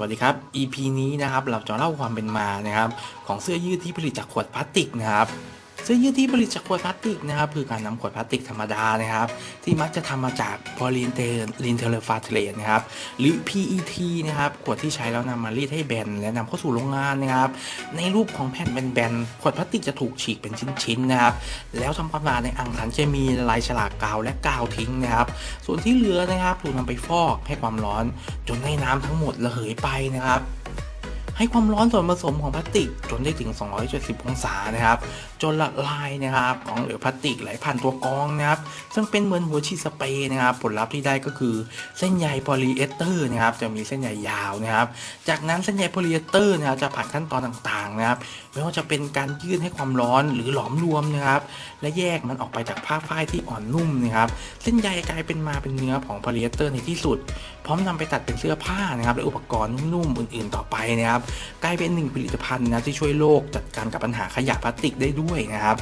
วัสดีครับ EP นี้นะครับเราจะเล่าความเป็นมานะครับของเสื้อยืดที่ผลิตจากขวดพลาสติกนะครับ เสื้อยืดที่ผลิตจากขวดพลาสติกนะครับคือการนำขวดพลาสติกธรรมดานะครับ ที่มักจะทำมาจากพอลีนเทลินเทเลฟาเทเลตนะครับหรือ PET นะครับขวดที่ใช้แล้วนำมารีดให้แบนและนำเข้าสู่โรงงานนะครับ ในรูปของแผ่นแบนๆขวดพลาสติกจะถูกฉีกเป็นชิ้นๆนะครับแล้วทำความสะอาดในอ่างสารเคมีละลายฉลากกาวและกาวทิ้งนะครับส่วนที่เหลือนะครับถูกนำไปฟอกให้ความร้อน จนให้น้ำทั้งหมดระเหยไปนะครับ ให้ความร้อนส่วนผสมของพลาสติกจนได้ถึง 270 องศานะครับ จนละลายนะครับของเหลวพลาสติกไหลผ่านตัวกรองนะครับ ซึ่งเป็นเหมือนหัวฉีดสเปรย์นะครับ ผลลัพธ์ที่ได้ก็คือเส้นใยโพลีเอสเตอร์นะครับ จะมีเส้นใยยาวนะครับ จากนั้นเส้นใยโพลีเอสเตอร์นะครับจะผ่านขั้นตอนต่างๆนะครับ ไม่ว่าจะเป็นการยืดให้ความร้อนหรือหลอมรวมนะครับ และแยกมันออกไปจากผ้าฝ้ายที่อ่อนนุ่มนะครับ เส้นใยกลายเป็นมาเป็นเนื้อของโพลีเอสเตอร์ในที่สุด พร้อมนำไปตัดเป็นเสื้อผ้านะครับและอุปกรณ์นุ่มๆอื่น ๆ ต่อไปนะครับกลายเป็นหนึ่งผลิตภัณฑ์นะที่ช่วยโลกจัดการกับปัญหาขยะพลาสติกได้ด้วยนะครับ